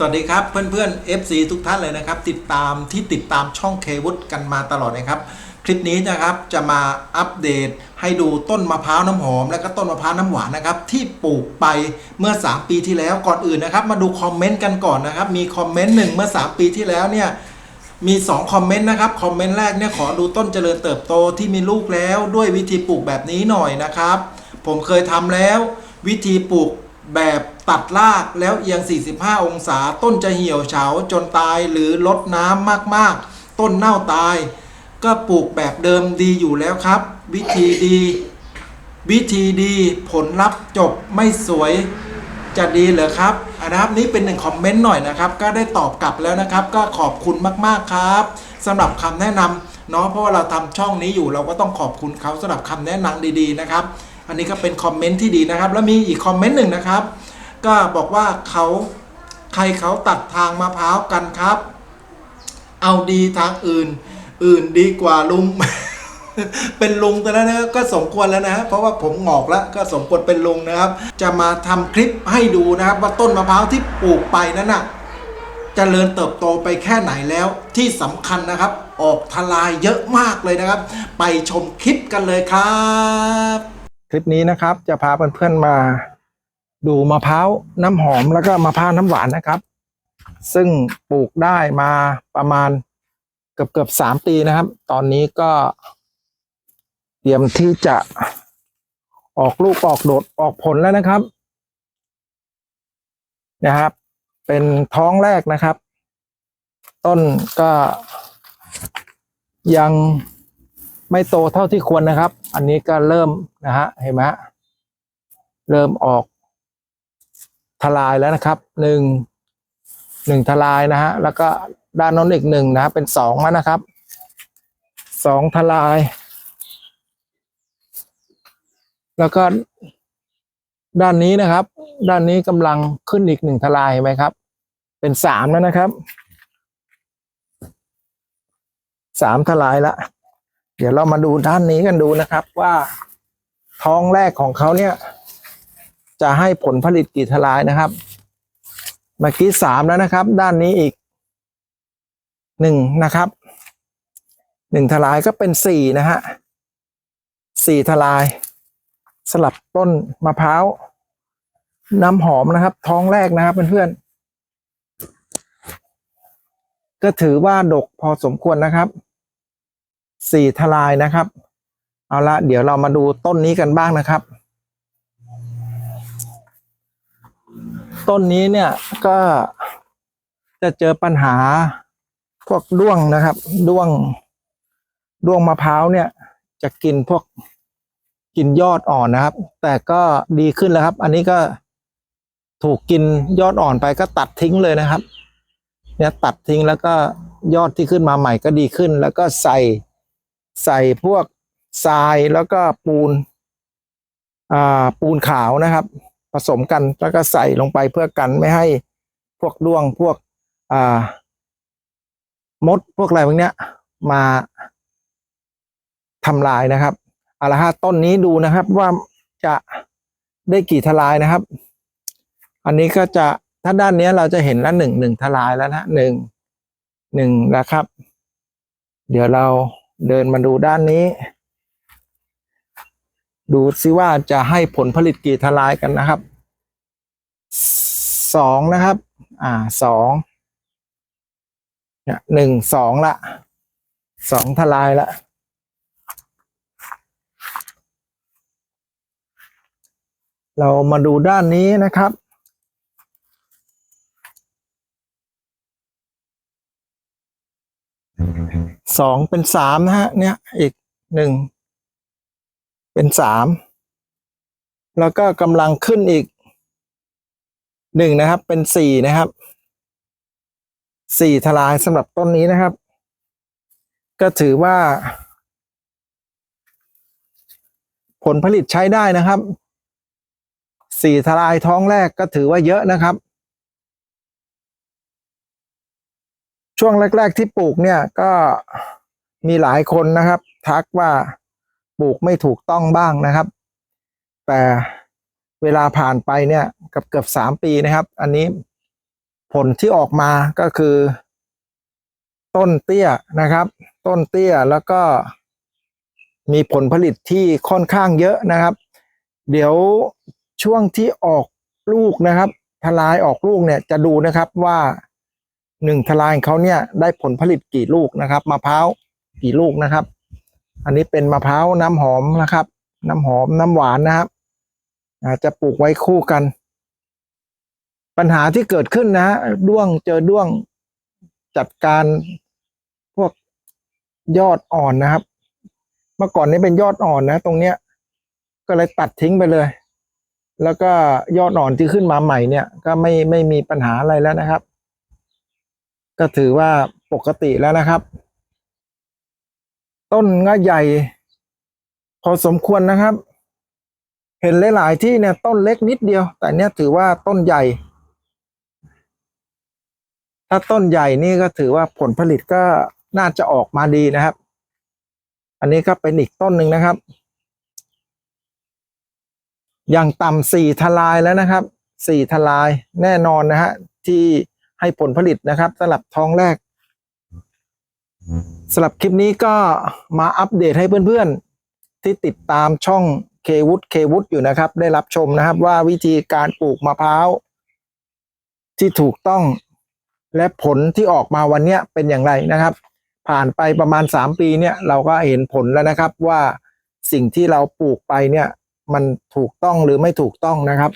สวัสดีครับเพื่อนๆ FC ทุกท่านเลยนะครับ ติดตามที่ติดตามช่องเควุฒกันมาตลอดนะครับ คลิปนี้นะครับจะมาอัปเดตให้ดูต้นมะพร้าวน้ำหอม และก็ต้นมะพร้าวน้ำหวานนะครับ ที่ปลูกไปเมื่อ 3 ปีที่แล้วก่อนอื่นนะครับ มาดูคอมเมนต์กันก่อนนะครับ มีคอมเมนต์หนึ่งเมื่อ 3 ปีที่แล้วเนี่ยมี 2 คอมเมนต์นะครับ คอมเมนต์แรกเนี่ยขอดูต้นเจริญเติบโตที่มีลูกแล้วด้วยวิธีปลูกแบบนี้หน่อยนะครับ ผมเคยทำแล้ว วิธีปลูก แบบตัดรากแล้วเอียง 45 องศา ต้นจะเหี่ยวเฉาจนตายหรือลดน้ำมากๆ ต้นเน่าตาย ก็ปลูกแบบเดิมดีอยู่แล้วครับ วิธีดี วิธีดีผลลัพธ์จบไม่สวยจะดีเหรอครับอันนะครับนี่เป็นหนึ่งคอมเมนต์หน่อยนะครับ ก็ได้ตอบกลับแล้วนะครับ ก็ขอบคุณมากๆครับสำหรับคำแนะนำเนาะเพราะว่าเราทำช่องนี้อยู่เราก็ต้องขอบคุณเขาสำหรับคำแนะนำดีๆนะครับ อันนี้ก็เป็นคอมเมนต์ที่ดีนะครับ แล้วมีอีกคอมเมนต์หนึ่งนะครับ ก็บอกว่าเขาใครเขาตัดทางมะพร้าวกันครับ เอาดีทางอื่น อื่นดีกว่าลุง เป็นลุงแต่แล้วนะก็สมควรแล้วนะเพราะว่าผมงอกแล้วก็สมควรเป็นลุงนะครับ จะมาทำคลิปให้ดูนะครับ ว่าต้นมะพร้าวที่ปลูกไปนั้นน่ะเจริญเติบโตไปแค่ไหนแล้วที่สำคัญนะครับ ออกทลายเยอะมากเลยนะครับ ไปชมคลิปกันเลยครับ คลิปนี้นะครับ จะพาเพื่อนๆมาดูมะพร้าวน้ำหอมแล้วก็มะพร้าวน้ำหวานนะครับ ซึ่งปลูกได้มาประมาณเกือบเกือบสามปีนะครับ ตอนนี้ก็ เตรียมที่จะออกลูกออกโดดออกผลแล้วนะครับ นะครับ เป็นท้องแรกนะครับ ต้นก็ยัง ไม่โตเท่าที่ควรนะครับ อันนี้ก็เริ่มนะฮะเห็นไหมฮะเริ่มออกทลายแล้วนะครับหนึ่งหนึ่งทลายนะฮะแล้วก็ด้านน้นอีกหนึ่งนะฮะเป็นสองแล้วนะครับสองทลาย แล้วก็ด้านนี้นะครับ ด้านนี้กำลังขึ้นอีกหนึ่งทลายเห็นไหมครับ เป็นสามแล้วนะครับสามทลายละ เดี๋ยวเรามาดูด้านนี้กันดูนะครับว่าท้องแรกของเขาเนี่ย จะให้ผลผลิตกี่ทลายนะครับ เมื่อกี้สามแล้วนะครับ ด้านนี้อีกหนึ่งนะครับหนึ่งทลายก็เป็นสี่นะฮะสี่ทลาย สลับต้นมะพร้าวน้ำหอมนะครับ ท้องแรกนะครับเพื่อนๆก็ถือว่าดกพอสมควรนะครับ สี่ทลายนะครับ เอาละเดี๋ยวเรามาดูต้นนี้กันบ้างนะครับ ต้นนี้เนี่ยก็จะเจอปัญหาพวกด้วงนะครับ ด้วงด้วงมะพร้าวเนี่ย จะกินพวกกินยอดอ่อนนะครับ แต่ก็ดีขึ้นแล้วครับ อันนี้ก็ถูกกินยอดอ่อนไปก็ตัดทิ้งเลยนะครับ เนี่ยตัดทิ้งแล้วก็ยอดที่ขึ้นมาใหม่ก็ดีขึ้น แล้วก็ใส่ ใส่พวกทรายแล้วก็ปูนอ่าปูนขาวนะครับ ผสมกันแล้วก็ใส่ลงไปเพื่อกันไม่ให้พวกด้วงพวกอ่ามดพวกอะไรพวกเนี้ยมาทำลายนะครับเอาละฮะต้นนี้ดูนะครับว่าจะได้กี่ทลายนะครับ อันนี้ก็จะถ้าด้านนี้เราจะเห็นแล้วหนึ่งหนึ่งทลายแล้วนะหนึ่งหนึ่งนะครับ เดี๋ยวเรา เดินมาดูด้านนี้ ดูซิว่าจะให้ผลผลิตกี่ทลายกันนะครับสองนะครับ อ่าสองเนี่ยหนึ่งสองละสองทลายละเรามาดูด้านนี้นะครับ สองเป็นสามนะฮะ เนี่ย อีกหนึ่งเป็นสามแล้วก็กำลังขึ้นอีกหนึ่งนะครับ เป็นสี่นะครับสี่ทลายสำหรับต้นนี้นะครับ ก็ถือว่า ผลผลิตใช้ได้นะครับสี่ทลายท้องแรกก็ถือว่าเยอะนะครับ ช่วงแรก ๆ ที่ปลูกเนี่ยก็มีหลายคนนะครับ ทักว่าปลูกไม่ถูกต้องบ้างนะครับ แต่เวลาผ่านไปเนี่ยกับเกือบสามปีนะครับ อันนี้ผลที่ออกมาก็คือ ต้นเตี้ยนะครับ ต้นเตี้ยแล้วก็มีผลผลิตที่ค่อนข้างเยอะนะครับ เดี๋ยวช่วงที่ออกลูกนะครับ ทลายออกลูกเนี่ยจะดูนะครับว่า หนึ่งทลายเขาเนี่ยได้ผลผลิตกี่ลูกนะครับมะพร้าวกี่ลูกนะครับ อันนี้เป็นมะพร้าวน้ำหอมนะครับ น้ำหอมน้ำหวานนะครับอาจจะปลูกไว้คู่กัน ปัญหาที่เกิดขึ้นนะฮะด้วงเจอด้วงจัดการพวกยอดอ่อนนะครับ เมื่อก่อนนี้เป็นยอดอ่อนนะ ตรงเนี้ย ก็เลยตัดทิ้งไปเลย แล้วก็ยอดอ่อนที่ขึ้นมาใหม่เนี่ย ก็ไม่ไม่มีปัญหาอะไรแล้วนะครับ ก็ถือว่าปกติแล้วนะครับ ต้นก็ใหญ่ พอสมควรนะครับ เห็นหลาย ๆ ที่เนี่ยต้นเล็กนิดเดียว แต่เนี่ยถือว่าต้นใหญ่ ถ้าต้นใหญ่นี่ก็ถือว่าผลผลิตก็น่าจะออกมาดีนะครับ อันนี้ก็เป็นอีกต้นหนึ่งนะครับ อย่างต่ำสี่ทลายแล้วนะครับ สี่ทลายแน่นอนนะฮะที่ ให้ผลผลิตนะครับสำหรับท้องแรกสำหรับคลิปนี้ก็มาอัปเดตให้เพื่อนๆ ที่ติดตามช่องเควุฒเควุฒอยู่นะครับ ได้รับชมนะครับว่าวิธีการปลูกมะพร้าวที่ถูกต้องและผลที่ออกมาวันเนี้ยเป็นอย่างไรนะครับ ผ่านไปประมาณสามปีเนี่ยเราก็เห็นผลแล้วนะครับว่าสิ่งที่เราปลูกไปเนี่ย มันถูกต้องหรือไม่ถูกต้องนะครับ